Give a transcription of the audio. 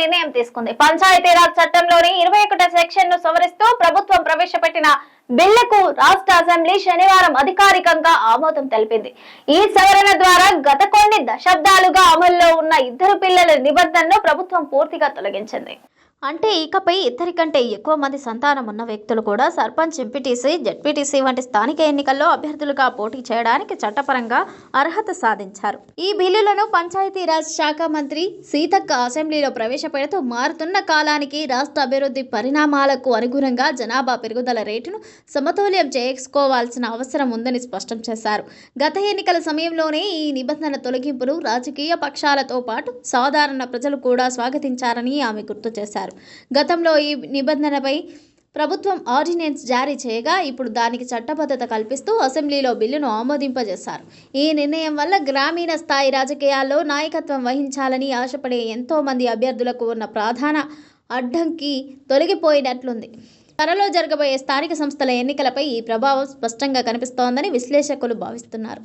నిర్ణయం తీసుకుంది. పంచాయతీరాజ్ చట్టంలోని ఇరవై ఒకటో సెక్షన్ను సవరిస్తూ ప్రభుత్వం ప్రవేశపెట్టిన బిల్లుకు రాష్ట్ర అసెంబ్లీ శనివారం అధికారికంగా ఆమోదం తెలిపింది. ఈ సవరణ ద్వారా గత కొన్ని దశాబ్దాలుగా అమల్లో ఉన్న ఇద్దరు పిల్లల నిబంధనను ప్రభుత్వం పూర్తిగా తొలగించింది. అంటే ఇకపై ఇద్దరికంటే ఎక్కువ మంది సంతానం ఉన్న వ్యక్తులు కూడా సర్పంచ్ ఎంపీటీసీ జెడ్పీటీసీ వంటి స్థానిక ఎన్నికల్లో అభ్యర్థులుగా పోటీ చేయడానికి చట్టపరంగా అర్హత సాధించారు. ఈ బిల్లులను పంచాయతీరాజ్ శాఖ మంత్రి సీతక్క అసెంబ్లీలో ప్రవేశపెడుతూ మారుతున్న కాలానికి రాష్ట్ర అభివృద్ధి పరిణామాలకు అనుగుణంగా జనాభా పెరుగుదల రేటును సమతుల్యం చేసుకోవాల్సిన అవసరం ఉందని స్పష్టం చేశారు. గత ఎన్నికల సమయంలోనే ఈ నిబంధన తొలగింపును రాజకీయ పక్షాలతో పాటు సాధారణ ప్రజలు కూడా స్వాగతించారని ఆమె గుర్తు చేశారు. గతంలో ఈ నిబంధనపై ప్రభుత్వం ఆర్డినెన్స్ జారీ చేయగా ఇప్పుడు దానికి చట్టబద్ధత కల్పిస్తూ అసెంబ్లీలో బిల్లును ఆమోదింపజేశారు. ఈ నిర్ణయం వల్ల గ్రామీణ స్థాయి రాజకీయాల్లో నాయకత్వం వహించాలని ఆశపడే ఎంతో మంది అభ్యర్థులకు ఉన్న ప్రధాన అడ్డంకి తొలగిపోయినట్లుంది. త్వరలో జరగబోయే స్థానిక సంస్థల ఎన్నికలపై ఈ ప్రభావం స్పష్టంగా కనిపిస్తోందని విశ్లేషకులు భావిస్తున్నారు.